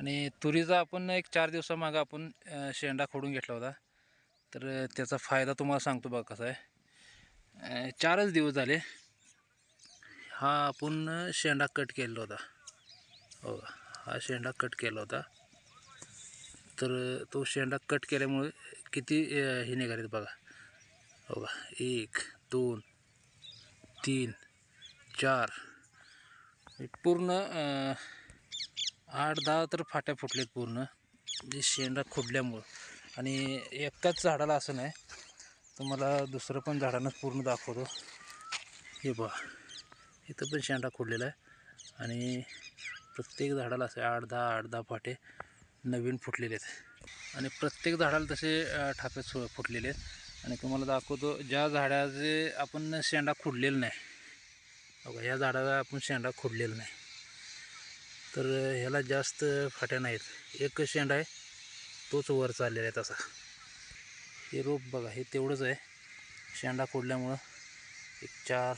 आणि तुरीचा आपण एक चार दिवसामागं आपण शेंडा खोडून घेतला होता. तर त्याचा फायदा तुम्हाला सांगतो बघा कसा आहे. चारच दिवस झाले. हा आपण शेंडा कट केलेला होता. हो हा शेंडा कट केला होता. तर तो शेंडा कट केल्यामुळे किती हे निघालेत बघा. हो का एक दोन तीन चार. पूर्ण आठ दहा तर फाट्या फुटलेत पूर्ण. जे शेंडा खुडल्यामुळं. आणि एकाच झाडाला असं नाही तुम्हाला दुसरं पण झाडांना पूर्ण दाखवतो. हे बघा इथं पण शेंडा खुडलेला आहे. आणि प्रत्येक झाडाला असे आठ दहा आठ दहा फाटे नवीन फुटलेले आहेत. आणि प्रत्येक झाडाला तसे ठापे सु फुटलेले आहेत. आणि तुम्हाला दाखवतो ज्या झाडाचे आपण शेंडा खुडलेला नाही बघा या झाडाला आपण शेंडा खुडलेला नाही. तर ह्याला जास्त फाट्या नाहीत. एक शेंडा आहे तोच वर चाललेला आहे तसा. हे रोप बघा हे तेवढंच आहे. शेंडा फोडल्यामुळं एक चार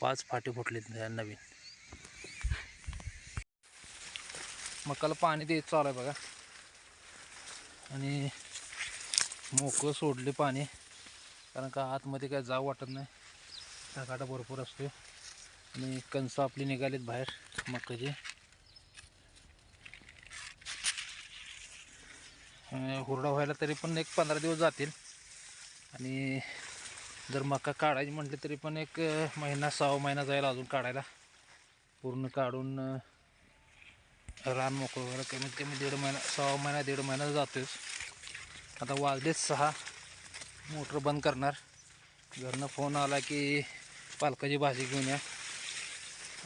पाच फाटे फुटलेत ह्या नवीन. मकाला पाणी देत चालू आहे बघा. आणि मोकळं सोडले पाणी कारण का आतमध्ये काय जाव वाटत नाही. टाकाटा भरपूर असतो आणि कणसं आपली निघालीत बाहेर. मकाची हुरडा व्हायला तरी पण एक पंधरा दिवस जातील. आणि जर मका काढायची म्हटली तरी पण एक महिना सहा महिना जाईल अजून काढायला. पूर्ण काढून रान मोकळं वगैरे कमीत कमी दीड महिना सहा महिना दीड महिना जातोच आता वाजलेच सहा. मोटर बंद करणार. घरनं फोन आला की पालकाची भाजी घेऊन या.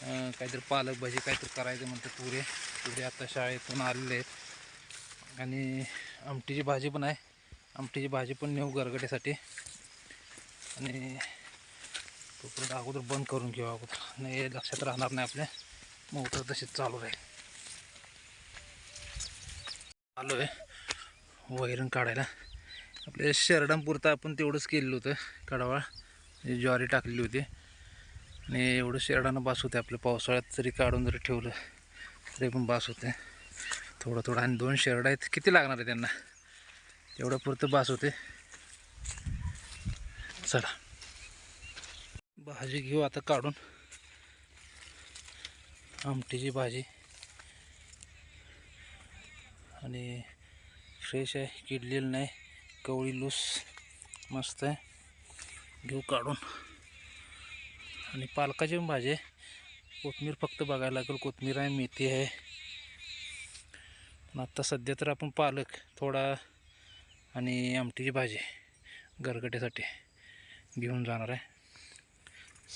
काहीतरी पालक भाजी काहीतरी करायचं म्हणते पुरे. पुरे आता शाळेतून आलेले आहेत. आणि आमटीची भाजी पण आहे. आमटीची भाजी पण नेऊ गरगट्यासाठी आणि तोपर्यंत अगोदर बंद करून घेऊ अगोदर. नाही लक्षात राहणार नाही आपल्या. मोटर तशीच चालू राहील. आलो आहे. वैरण काढायला. आपल्या शरडांपुरतं आपण तेवढंच केलेलं होतं. कडावाळ. म्हणजे ज्वारी टाकलेली होती. आणि एवढं शेरडानं बास होते आपल्या पावसाळ्यात जरी काढून जरी ठेवलं तरी पण बास होते. थोडं थोडं. आणि दोन शेरड आहेत. किती लागणार आहे त्यांना? तेवढं पुरतं बास होते. चला. भाजी घेऊ आता काढून. आमटीची भाजी. आणि फ्रेश आहे. किडलेलं नाही. कवळी लूस. मस्त आहे. घेऊ काढून. आणि पालकाची पण भाजी आहे. कोथमीर फक्त बघायला लागेल. कोथमीर आहे मेथी आहे. पण आत्ता सध्या तर आपण पालक थोडा आणि आमटीची भाजी गरगट्यासाठी घेऊन जाणार आहे.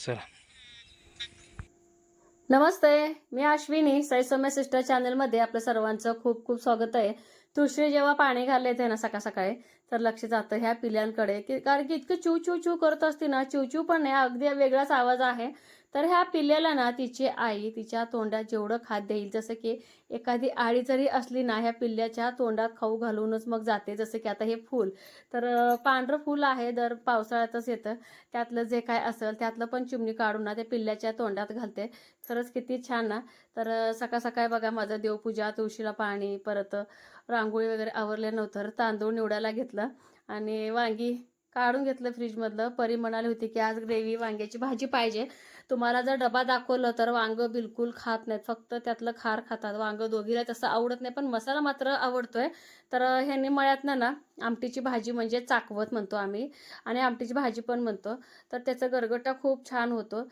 चला. नमस्ते मी अश्विनी. साई सिस्टर चॅनलमध्ये आपलं सर्वांचं खूप खूप स्वागत आहे. तुळशी जेव्हा पाणी घालले आहे ना सकाळ सकाळी. तर लक्ष जातं ह्या पिल्यांकडे. की कारण की इतकं चू चू चू करत असते ना चिव चू पण नाही. अगदी वेगळाच आवाज आहे. तर ह्या पिल्ल्याला ना तिची आई तिच्या तोंडात जेवढं खाद्य येईल जसं की एखादी आळी जरी असली ना ह्या पिल्ल्याच्या तोंडात खाऊ घालूनच मग जाते. जसं की आता हे फूल. तर पांढरं फूल आहे दर पावसाळ्यातच येतं. त्यातलं जे काय असेल त्यातलं पण चिमणी काढून ना ते पिल्ल्याच्या तोंडात घालते. खरंच किती छान ना. तर सकाळ सकाळी बघा माझं देवपूजा तुळशीला पाणी परत रांगोळी वगैरे आवरले नव्हतं. तर तांदूळ निवडायला घेतलं आणि वांगी काढून घेतलं फ्रीजमधलं परी म्हणाली होती की आज ग्रेव्ही वांग्याची भाजी पाहिजे. तुम्हाला जर डबा दाखवलं तर वांगं बिलकुल खात नाहीत. फक्त त्यातलं खार खातात. वांगं दोघीला तसं आवडत नाही. पण मसाला मात्र आवडतोय. तर ह्यांनी मळ्यातनं ना आमटीची भाजी म्हणजे चाकवत म्हणतो आम्ही. आणि आमटीची भाजी पण म्हणतो. तर त्याचा गरगटा खूप छान होतो.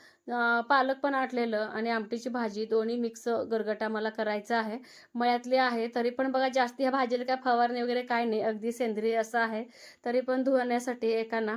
पालक पण आटलेलं आणि आमटीची भाजी दोन्ही मिक्स गरगटा मला करायचा आहे. मळ्यातली आहे. तरी पण बघा जास्ती ह्या भाजीला काय फवारणी वगैरे काय नाही. अगदी सेंद्रिय असं आहे. तरी पण धुवण्यासाठी एकाना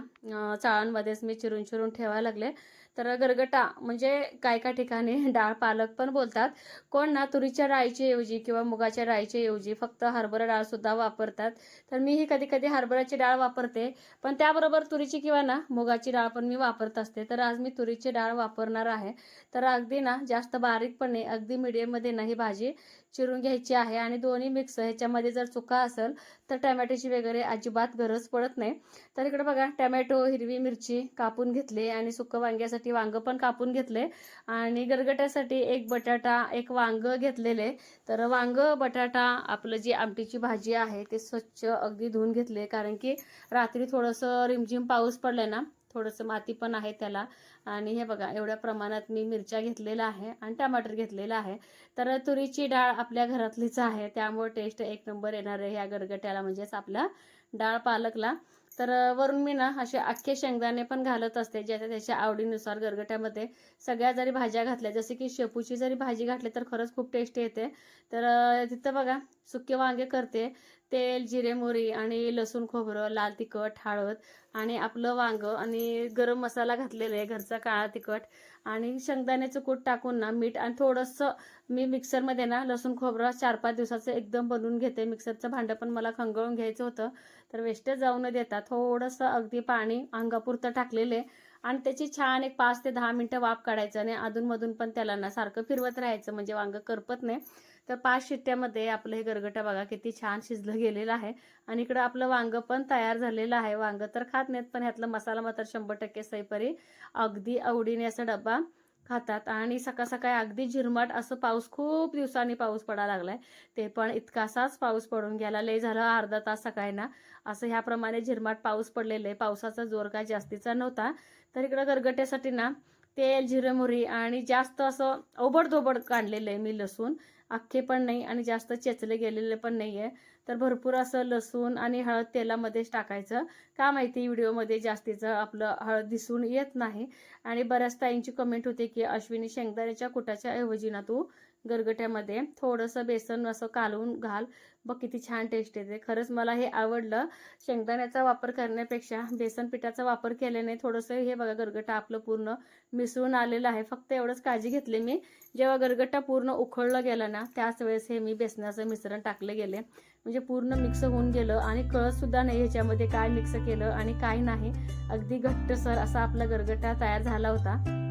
चाळांमध्येच मी चिरून चिरून ठेवायला लागले. तर गरगटा म्हणजे काय काय ठिकाणी डाळ पालक पण बोलतात. कोण ना तुरीच्या डाळीची ऐवजी किंवा मुगाच्या डाळीची ऐवजी फक्त हरभरा डाळ सुद्धा वापरतात. तर मीही कधी कधी हरभऱ्याची डाळ वापरते. पण त्याबरोबर तुरीची किंवा ना मुगाची डाळ पण मी वापरत असते. तर आज मी तुरीची डाळ वापरणार आहे. तर अगदी ना जास्त बारीकपणे अगदी मिडियममध्ये ना ही भाजी चिरून घ्यायची आहे आणि दोन्ही मिक्स ह्याच्यामध्ये जर चुका असेल तर टमॅटोची वगैरे अजिबात गरज पडत नाही. तर इकडे बघा टमॅटो हिरवी मिरची कापून घेतली आणि सुकं वांग्यासाठी त्यासाठी वांगं पण कापून घेतले. आणि गरगट्यासाठी एक बटाटा एक वांगं घेतलेले. तर वांग बटाटा आपलं जी आमटीची भाजी आहे ते स्वच्छ अगदी धुवून घेतले. कारण की रात्री थोडंसं रिमझिम पाऊस पडलाय ना थोडंसं माती पण आहे त्याला. आणि हे बघा एवढ्या प्रमाणात मी मिरच्या घेतलेल्या आहे आणि टमाटर घेतलेलं आहे. तर तुरीची डाळ आपल्या घरातलीच आहे त्यामुळे टेस्ट एक नंबर येणार आहे ह्या गरगट्याला म्हणजेच आपल्या डाळ पालकला. तर वरून मी ना असे अख्खे शेंगदाणे पण घालत असते ज्याच्या त्याच्या आवडीनुसार गरगट्यामध्ये. सगळ्या जरी भाज्या घातल्या जसे की शेपूची जरी भाजी घातली तर खरंच खूप टेस्टी येते. तर तिथं बघा सुके वांगे करते. तेल जिरे मोहरी आणि लसूण खोबरं लाल तिखट हळद आणि आपलं वांगं आणि गरम मसाला घातलेला आहे घरचा काळा तिखट आणि शेंगदाण्याचं कूट टाकून ना मीठ आणि थोडंसं मी मिक्सरमध्ये ना लसूण खोबरं चार पाच दिवसाचं एकदम बनवून घेते. मिक्सरचं भांडं पण मला खंगळून घ्यायचं होतं. तर वेस्टेज जाऊ न देता थोडंसं अगदी पाणी अंगापुरतं टाकलेले आणि त्याची छान एक पाच ते दहा मिनटं वाफ काढायचं आणि अधूनमधून पण त्याला ना सारखं फिरवत राहायचं. म्हणजे वांगं करपत नाही. तर पाच शिट्ट्यामध्ये आपलं हे गरगटा बघा किती छान शिजलं गेलेलं आहे. आणि इकडं आपलं वांगं पण तयार झालेलं आहे. वांगं तर खात नाहीत पण ह्यातलं मसाला मात्र शंभर टक्के सैपरी अगदी आवडीने असा डबा खातात. आणि सकाळ सकाळी अगदी झिरमाट असं पाऊस खूप दिवसांनी पाऊस पडायला लागलाय. ते पण इतकासाच पाऊस पडून गेला. लय झालं अर्धा तास सकाळी ना असं ह्याप्रमाणे झिरमाट पाऊस पडलेलं. आहे पावसाचा जोर काय जास्तीचा नव्हता. तर इकडं गरगट्यासाठी ना तेल जिरे आणि जास्त असं ओबडधोबड काढलेलं आहे मी लसूण. अख्खे पण नाही आणि जास्त चेचले गेलेले पण नाही आहे तर भरपूर असं लसूण आणि हळद तेलामध्येच टाकायचं. का माहिती व्हिडिओमध्ये जास्तीचं आपलं हळद दिसून येत नाही. आणि बऱ्याच ताईंची कमेंट होते की अश्विनी शेंगदाण्याच्या कुटाच्या ऐवजी ना तू गरगट्यामध्ये थोडंसं बेसन असं कालवून घाल. बघ किती छान टेस्ट येते. खरंच मला हे आवडलं. शेंगदाण्याचा वापर करण्यापेक्षा बेसन पिठाचा वापर केल्याने थोडंसं हे बघा गरगटा आपलं पूर्ण मिसळून आलेलं आहे. फक्त एवढंच काळजी घेतली मी. जेव्हा गरगट्टा पूर्ण उखळलं गेला ना त्याच वेळेस हे मी बेसनाचं मिश्रण टाकलं गेले. म्हणजे पूर्ण मिक्स होऊन गेलं आणि कळतसुद्धा नाही ह्याच्यामध्ये काय मिक्स केलं आणि काय नाही. अगदी घट्टसर असा आपला गरगटा तयार झाला होता.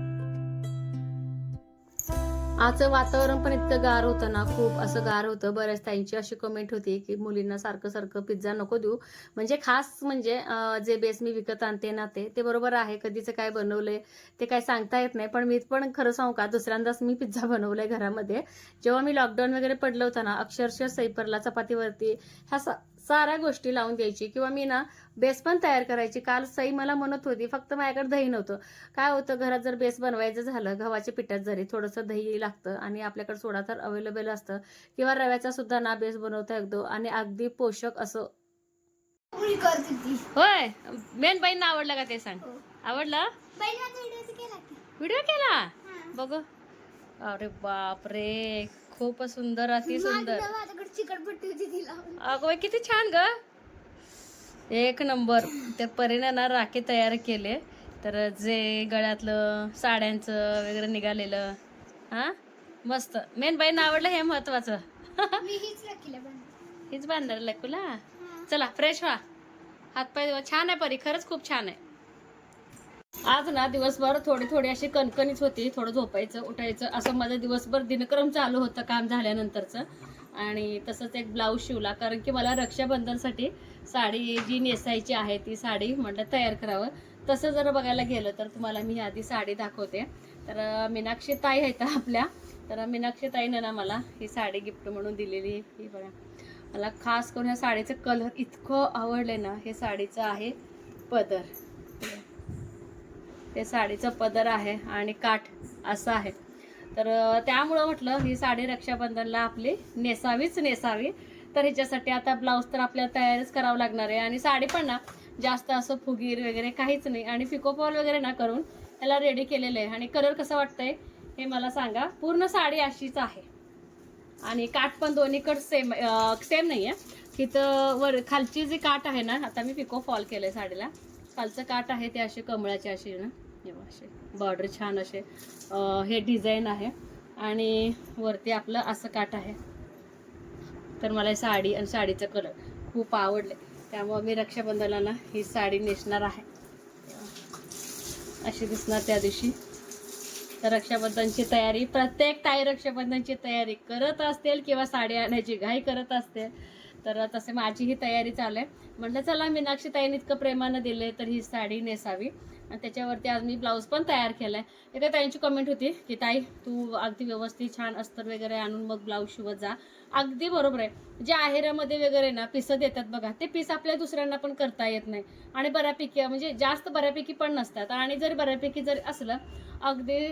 आजचं वातावरण पण इतकं गार होतं ना खूप असं गार होतं. बऱ्याच ताईंची अशी कमेंट होती की मुलींना सारखं सारखं पिझ्झा नको देऊ. म्हणजे खास म्हणजे जे बेस मी विकत आणते ना ते ते बरोबर आहे. कधीचं काय बनवलंय ते काय सांगता येत नाही. पण मी पण खरं सांगू का दुसऱ्यांदाच मी पिझ्झा बनवलाय घरामध्ये. जेव्हा मी लॉकडाऊन वगैरे पडलं होतं ना अक्षरशः सैपरला चपातीवरती ह्या सा- साऱ्या गोष्टी लावून द्यायची. किंवा मी ना बेस पण तयार करायची. काल सई मला म्हणत होती फक्त माझ्याकडे दही नव्हतं. काय होतं घरात जर बेस बनवायचं झालं गव्हाच्या पिठात जरी थोडंसं दही लागतं आणि आपल्याकडे सोडा तर अवेलेबल असतं. किंवा रव्याचा सुद्धा ना बेस बनवता येतो आणि अगदी पोषक असं. होय. मेन बाईंना आवडलं का ते सांग? हो. आवडलं? व्हिडिओ केला. बघ. अरे बाप रे खूप सुंदर अति सुंदर. अगं किती छान ग. एक नंबर. त्या परीनं ना राखी तयार केले. तर जे गळ्यातलं साड्यांचं वगैरे निघालेलं हा? मस्त. मेन बाईंना आवडलं हे महत्वाचं. हीच लकुला? हा. चला फ्रेश व्हा. हातपाय. छान आहे परी खरंच खूप छान आहे. आज ना दिवसभर थोडी थोडी अशी कणकणीच होती थोडं झोपायचं उठायचं. असं माझं दिवसभर दिनक्रम चालू होतं काम झाल्यानंतरचं. आणि तसंच एक ब्लाऊज शिवला. कारण की मला रक्षाबंधनसाठी साडी जी नेसायची आहे ती साडी म्हटलं तयार करावं. तसं जर बघायला गेलं तर तुम्हाला मी आधी साडी दाखवते. तर मीनाक्षी ताई आहेत आपल्या. तर मीनाक्षी ताईनं ना मला ही साडी गिफ्ट म्हणून दिलेली. ही बघा. मला खास करून ह्या साडीचं कलर इतकं आवडले ना हे साडीचं आहे पदर. ते साडीचं पदर आहे आणि काठ असं आहे. तर त्यामुळं म्हटलं ही साडी रक्षाबंधनला आपली नेसावीच नेसावी. तर ह्याच्यासाठी आता ब्लाऊज तर आपल्याला तयारच करावं लागणार आहे. आणि साडी पण ना जास्त असं फुगीर वगैरे काहीच नाही. आणि पिकोफॉल वगैरे ना करून त्याला रेडी केलेलं आहे. आणि कलर कसं वाटतंय हे मला सांगा. पूर्ण साडी अशीच आहे. आणि काठ पण दोन्हीकड सेम सेम नाही आहे तिथं वर खालची जी काठ आहे ना आता मी पिको फॉल केलं आहे साडीला. खालचं काठ आहे ते असे कमळाचे असे ना. असे. बॉर्डर छान असे. हे डिझाईन आहे. आणि वरती आपलं असं काठ आहे. तर मला साडी आणि साडीचं कलर खूप आवडले. त्यामुळे मी रक्षाबंधनाला ही साडी नेसणार आहे. अशी दिसणार त्या दिवशी. तर रक्षाबंधनची तयारी प्रत्येक ताई रक्षाबंधनची तयारी करत असतील किंवा साडी आणायची घाई करत असते तर तसे माझी ही तयारी चालू आहे. म्हटलं चला मीनाक्षी ताईने इतकं प्रेमानं दिले तर ही साडी नेसावी. आणि त्याच्यावरती आज मी ब्लाऊज पण तयार केलाय. एका ताईंची कमेंट होती की ताई तू अगदी व्यवस्थित छान अस्तर वगैरे आणून मग ब्लाऊज शिवत जा. अगदी बरोबर आहे. जे आहेरामध्ये वगैरे ना पिसं देतात बघा ते पीस आपल्या दुसऱ्यांना पण करता येत नाही. आणि बऱ्यापैकी म्हणजे जास्त बऱ्यापैकी पण नसतात. आणि जर बऱ्यापैकी जर असलं अगदी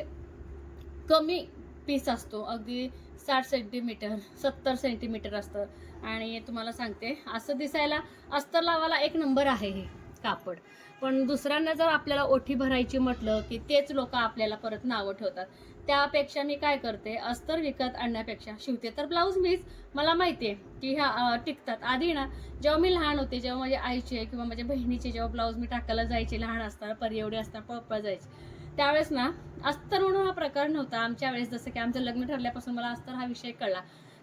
कमी पीस असतो. अगदी साठ सेंटीमीटर सत्तर सेंटीमीटर असतं. आणि तुम्हाला सांगते असं दिसायला अस्तर लावायला एक नंबर आहे हे कापड. पण दुसऱ्यांना जर आपल्याला ओठी भरायची म्हटलं की तेच लोक आपल्याला परत नावं ठेवतात. त्यापेक्षा मी काय करते अस्तर विकत आणण्यापेक्षा शिवते तर ब्लाऊज मीच. मला माहिती आहे की ह्या टिकतात. आधी ना जेव्हा मी लहान होते जेव्हा माझ्या आईचे किंवा माझ्या बहिणीचे जेव्हा ब्लाऊज मी टाकायला जायचे लहान असताना परिएवढे असताना पप्पा जायचे. त्यावेळेस ना अस्तर म्हणून हा प्रकार नव्हता आमच्या वेळेस जसं की आमचं लग्न ठरल्यापासून मला अस्तर हा विषय कळला.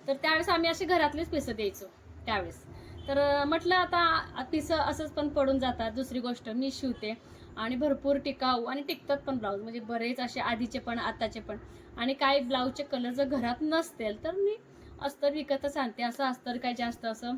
तर त्यावेळेस आम्ही अशी घरातलेच पिसं द्यायचो त्यावेळेस. तर म्हटलं आता पिसं असंच पण पडून जातात. दुसरी गोष्ट मी शिवते आणि भरपूर टिकाऊ आणि टिकतात पण ब्लाऊज म्हणजे बरेच असे आधीचे पण आताचे पण. आणि काही ब्लाऊजचे कलर जर घरात नसतील तर मी अस्तर विकतच आणते. असं अस्तर काय जास्त असं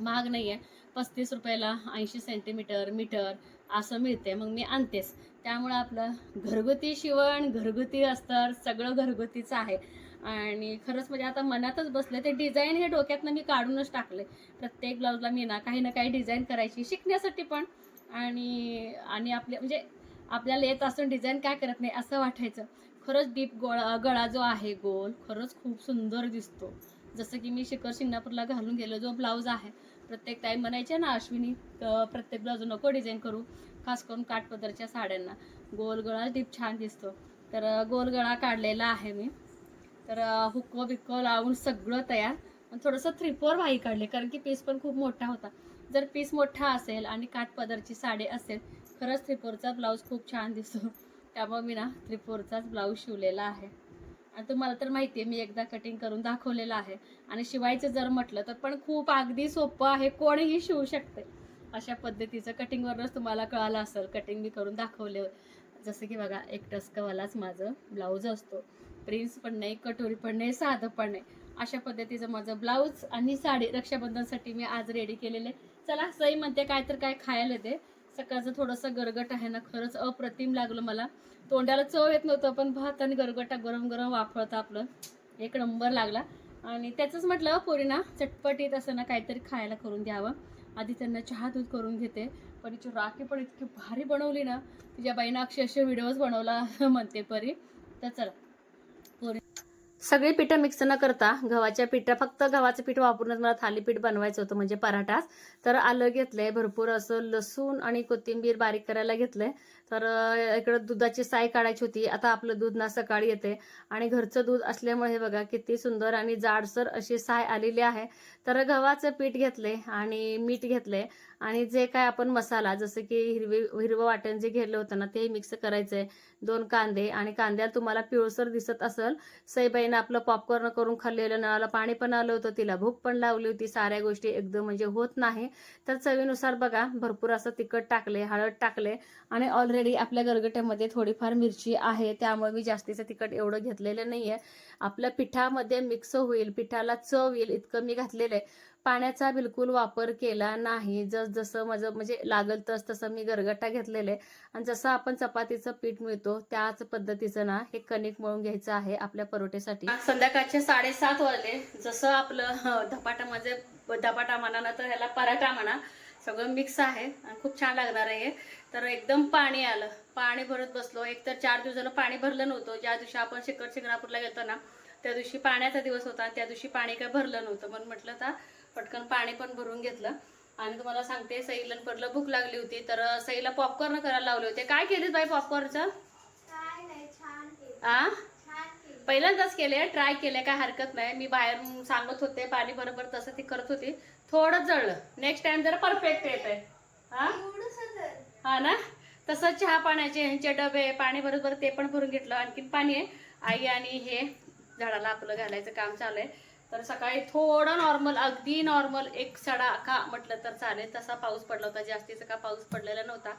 महाग नाही आहे पस्तीस रुपयाला ऐंशी सेंटीमीटर मीटर असं मिळते मग मी आणतेच. त्यामुळं आपलं घरगुती शिवण घरगुती अस्तर सगळं घरगुतीचं आहे. आणि खरंच म्हणजे आता मनातच बसले ते डिझाईन हे डोक्यातनं मी काढूनच टाकले. प्रत्येक ब्लाऊजला मी ना काही ना काही डिझाईन करायची शिकण्यासाठी पण. आणि आणि आपले म्हणजे आपल्याला येत असून डिझाईन काय करत नाही असं वाटायचं. खरंच डीप गोळा गळा जो आहे गोल खरंच खूप सुंदर दिसतो. जसं की मी शिखर शिंगणापूरला घालून गेलो जो ब्लाऊज आहे. प्रत्येक टाईम म्हणायचे ना अश्विनी प्रत्येक ब्लाऊज नको डिझाईन करू. खास करून काठपदरच्या साड्यांना. गोलगळा डीप छान दिसतो. तर गोलगळा काढलेला आहे मी. तर हुक्को बिक्को लावून सगळं तयार. आणि थोडंसं थ्रिपोर फोर वाही काढले कारण की पीस पण खूप मोठा होता. जर पीस मोठा असेल आणि काठपदरची साडी असेल खरंच थ्री ब्लाऊज खूप छान दिसतो. त्यामुळे मी ना थ्री ब्लाऊज शिवलेला आहे. आणि तुम्हाला तर माहिती आहे मी एकदा कटिंग करून दाखवलेलं आहे. आणि शिवायचं जर म्हटलं तर पण खूप अगदी सोपं आहे. कोणीही शिवू शकते अशा पद्धतीचं कटिंगवरच तुम्हाला कळालं असेल. कटिंग मी करून दाखवले. जसं की बघा एक टस्कवालाच माझं ब्लाऊज असतो. प्रिन्स पण नाही कटोरी पण नाही साधं पण नाही. अशा पद्धतीचं माझं ब्लाऊज आणि साडी रक्षाबंधनसाठी मी आज रेडी केलेले. चला सई म्हणते काय तर काय खायला येते सकाळचं थोडंसं गरगट आहे ना खरंच अप्रतिम लागलं मला. तोंडाला चव येत नव्हतं पण भात आणि गरगटा गरम गरम वाफळतं आपलं. एक नंबर लागला. आणि त्याचंच म्हटलं पोरीना चटपटीत असं ना काहीतरी खायला करून द्यावं. आधी त्यांना चहा दूध करून घेते. पण हिची राखी पण इतकी भारी बनवली ना तिच्या बाईनं अक्षरशः व्हिडिओज बनवला म्हणते परी. तर चला. सगळी पिठं मिक्स न करता गव्हाच्या पिठा फक्त गव्हाचं पीठ वापरूनच मला थालीपीठ बनवायचं होतं म्हणजे पराठाच. तर आलं घेतलंय भरपूर असं लसूण आणि कोथिंबीर बारीक करायला घेतलंय. तर इकडं दुधाची साय काढायची होती. आता आपलं दूध ना सकाळी येते. आणि घरचं दूध असल्यामुळे हे बघा किती सुंदर आणि जाडसर अशी साय आलेली आहे. तर गव्हाचं पीठ घेतले आणि मीठ घेतले. आणि जे काय आपण मसाला जसं की हिरवी हिरवं वाटण जे घेतलं होतं ना ते मिक्स करायचंय. दोन कांदे आणि कांद्याला तुम्हाला पिवळसर दिसत असेल सईबाईनं आपलं पॉपकॉर्न करून खाल्लेलं नळाला पाणी पण आलं होतं तिला भूक पण लावली होती. साऱ्या गोष्टी एकदम म्हणजे होत नाही. तर चवीनुसार बघा भरपूर असं तिखट टाकले हळद टाकले आणि ऑलरेडी आपल्या गरगट्यामध्ये थोडीफार मिरची आहे. त्यामुळे मी जास्तीचं तिखट एवढं घेतलेलं नाहीये. आपल्या पिठामध्ये मिक्स होईल पिठाला चव येईल इतकं मी घातलेलं आहे. पाण्याचा बिलकुल वापर केला नाही. जसजसं माझं म्हणजे लागल तस तसं मी गरगटा घेतलेलं. आहे आणि जसं आपण चपातीचं पीठ मिळतो त्याच पद्धतीचं ना हे कणिक मळून घ्यायचं आहे आपल्या परोठेसाठी. संध्याकाळचे साडेसात वाजले. जसं आपलं धपाटा म्हणजे धपाटा म्हणा ना तर ह्याला पराठा म्हणा सगळं मिक्स आहे आणि खूप छान लागणार आहे हे. तर एकदम पाणी आलं. पाणी भरत बसलो. एक तर चार दिवसाला पाणी भरलं नव्हतं. ज्या दिवशी आपण शिखर शिंगणापूरला गेलो ना त्या दिवशी पाण्याचा दिवस होता त्या दिवशी पाणी काय भरलं नव्हतं. म्हणून म्हटलं तर पटकन पाणी पण भरून घेतलं. आणि तुम्हाला सांगते सईला पडलं भूक लागली होती तर सईला पॉपकॉर्न करायला लावले होते. काय केलीस बाई पॉपकॉर्नचं आ? पहिल्यांदाच केले ट्राय केले काय हरकत नाही. मी बाहेर सांगत होते पाणी बरोबर तसं ती करत होती. थोडं जळलं. नेक्स्ट टाइम जरा परफेक्ट येत आहे हा. हा ना? तसं चहा पाण्याचे ह्यांचे डबे पाणी बरोबर ते पण भरून घेतलं. आणखीन पाणी आहे. आई आणि हे झाडाला आपलं घालायचं काम चालू आहे. तर सकाळी थोडं नॉर्मल अगदी नॉर्मल एक सडा का म्हटलं तर चालेल. तसा पाऊस पडला होता जास्तीचा का पाऊस पडलेला नव्हता.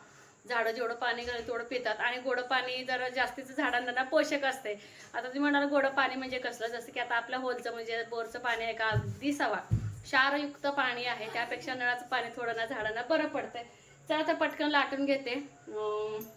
झाडं जेवढं पाणी घालत तेवढं पितात. आणि गोडं पाणी जरा जास्तीचं झाडांना ना पोषक असते. आता तुम्ही म्हणाल गोडं पाणी म्हणजे कसलं? जसं की आता आपल्या होलचं म्हणजे बोरचं पाणी आहे का? अगदी सवा. क्षारयुक्त पाणी आहे. त्यापेक्षा नळाचं पाणी थोडं ना झाडांना बरं पडतंय. चला तर पटकन लाटून घेते.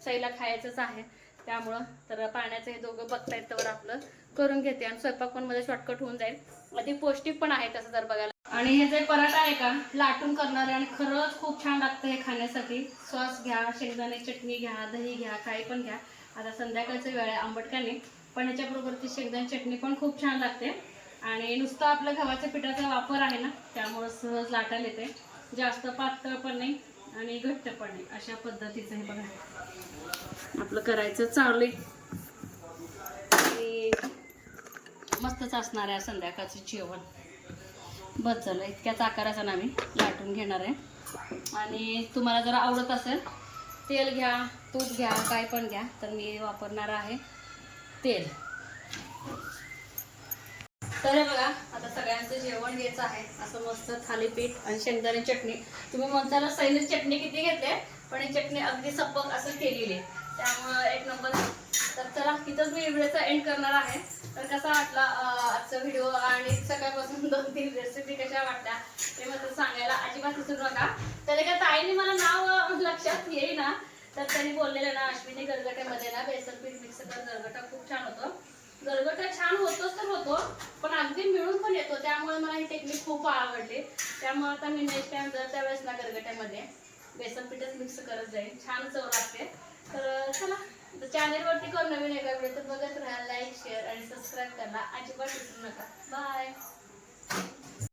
सैला खायचंच आहे. त्यामुळं तर पाण्याचं हे दोघं बघता तर आपलं. करून घेते आणि स्वयंपाक पण मध्ये शॉर्टकट होऊन जाईल. अधिक पौष्टिक पण आहे तसं जर बघायला. आणि हे जे पराठा आहे का लाटून करणारे आणि खरंच खूप छान लागतं हे खाण्यासाठी. सॉस घ्या शेंगदाणे चटणी घ्या दही घ्या काही पण घ्या. आता संध्याकाळचं वेळ आहे आंबटकाने. पण ह्याच्याबरोबरची शेंगदाणे चटणी पण खूप छान लागते. आणि नुसतं आपलं गव्हाच्या पिठाचा वापर आहे ना त्यामुळं सहज लाटायला येते. जास्त पातळ पण नाही आणि घट्ट पण नाही. अशा पद्धतीचं हे बघा. आपलं करायचं चालू आणि मस्तच असणार आहे संध्याकाळचं जेवण. बस झालं इतक्याच आकाराचा ना मी लाटून घेणार आहे. आणि तुम्हाला जर आवडत असेल तेल घ्या तूप घ्या काय पण घ्या तर मी वापरणार आहे तेल. तर बघा आता सगळ्यांचं जेवण घ्यायचं आहे. असं मस्त थालीपीठ आणि शेंगदाणे चटणी. तुम्ही म्हणताना सैनिक चटणी किती घेते पण ही चटणी अगदी सपक असं केलेली आहे. त्यामुळं एक नंबर तर चला इथंच मी व्हिडिओचा एंड करणार आहे. तर कसा वाटला आजचा व्हिडिओ आणि सकाळपासून दोन तीन रेसिपी कशा वाटल्या ते मात्र सांगायला अजिबात विसरू नका. तर एका ताईने मला नाव लक्षात लक्षात येईना. तर त्यांनी बोललेलं ना अश्विनी गरगट्यामध्ये ना बेसन पीठ मिक्स कर गरगटा खूप छान होतं. गरगटा छान होतोच तर होतो पण अगदी मिळून पण येतो. त्यामुळे मला ही टेक्निक खूप आवडली. त्यामुळे आता मी नेक्स्ट टाइम जर त्यावेळेस ना गरगट्यामध्ये बेसन पीठच मिक्स करत जाईल छान चव लागते. तर चला. चॅनेलवरती कोण नवीन एका व्हिडिओ तर बघत राहा लाईक शेअर आणि सबस्क्राईब करा. अजिबात विसरू नका. बाय